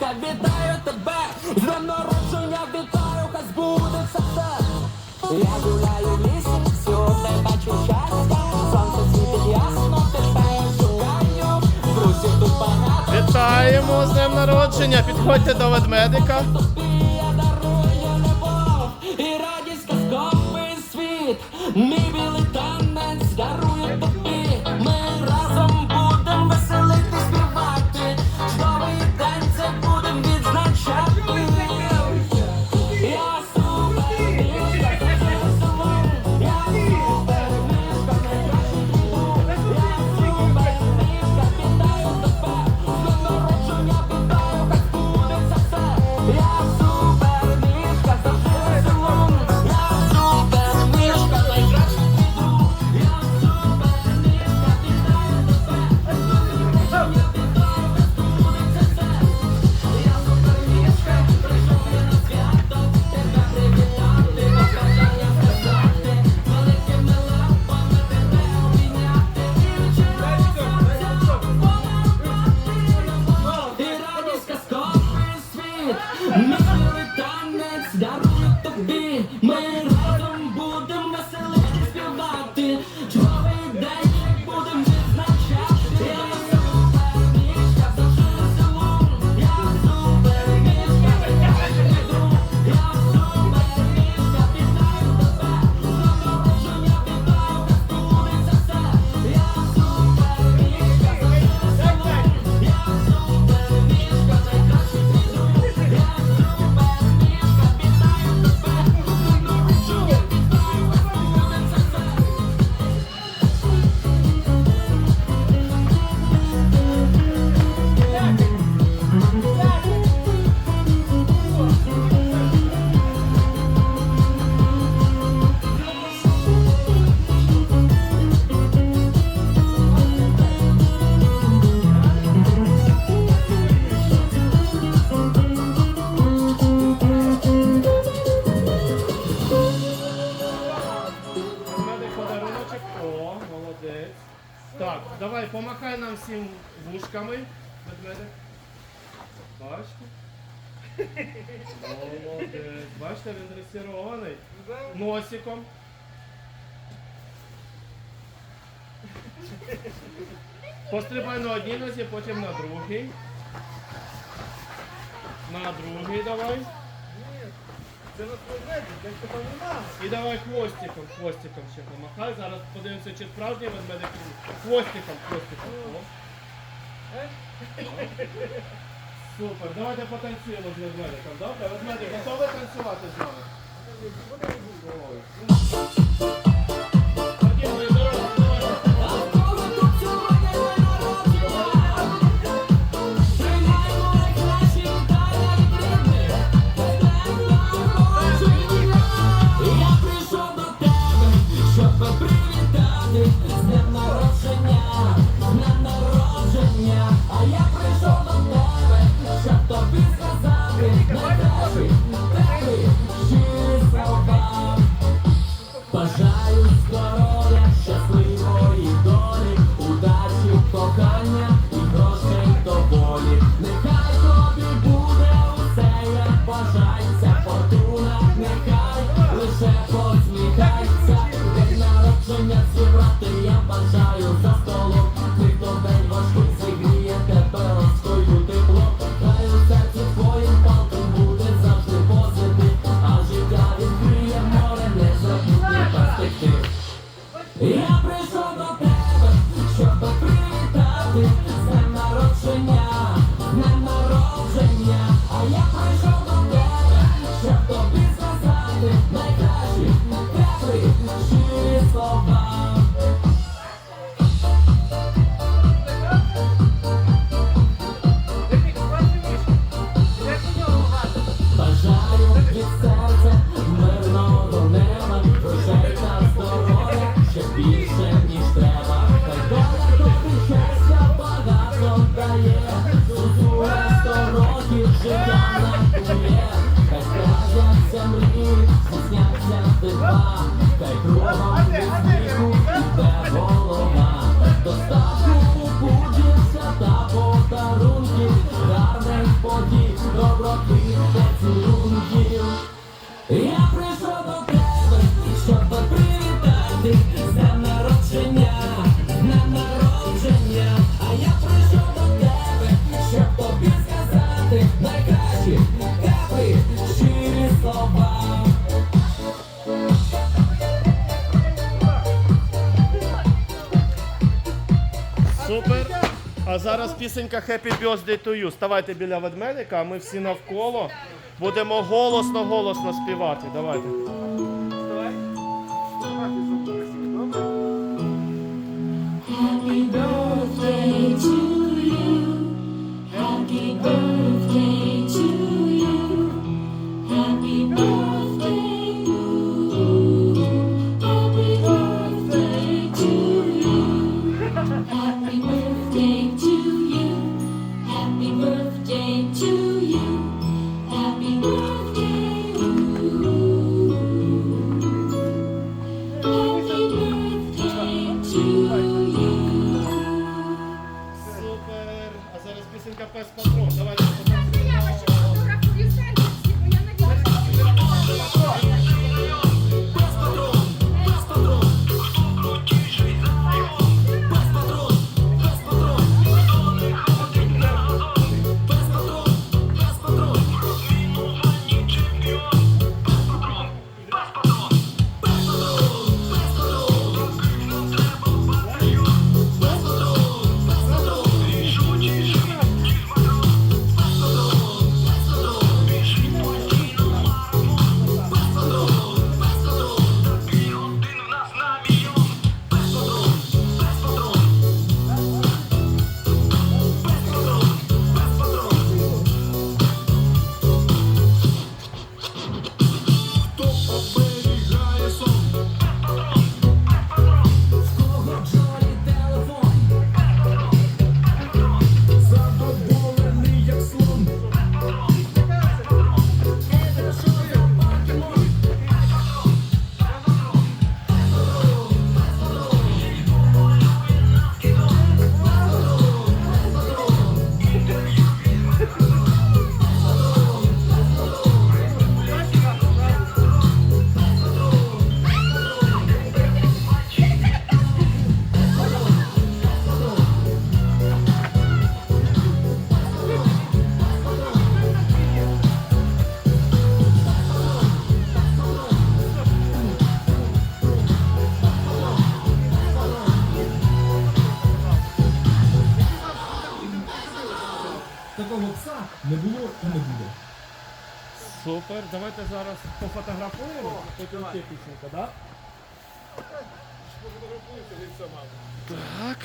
мішка, вітаю тебе, з днем народження вітаю, хай збудеться все. Я гуляю в лісі, всюди бачу щастя, сонце світить ясно, тебе шукаю, друзів тут багато. Вітаємо з днем народження. Підходьте до ведмедика. Тобі я дарую любов і радість казковий світ. Мій білий казковий світ, милий танець дарую тобі. Ми помахай нам всім вушками. Ведмедик. Бачите? Молодець. Бачите, він дресирований. Носиком. Пострибай на одній нозі, потім на другій. На другій давай. Це на ведмедик, як тебе нема. І давай хвостиком, хвостиком ще помахай. Зараз подивимося, чи справжній ведмедик. Хвостиком, хвостиком. О. Супер, давайте потанцюємо з ведмедиком, добре? Ведмедик, готовий танцювати з нами? Ой. Yeah. Супер. А зараз пісенька Happy Birthday to you. Ставайте біля ведмедика, а ми всі навколо будемо голосно-голосно співати. Давайте. такого пса не було і не буде. Супер, давайте зараз пофотографуємо, потім є пісенька, так? Пофотографуєте, він сама. Так.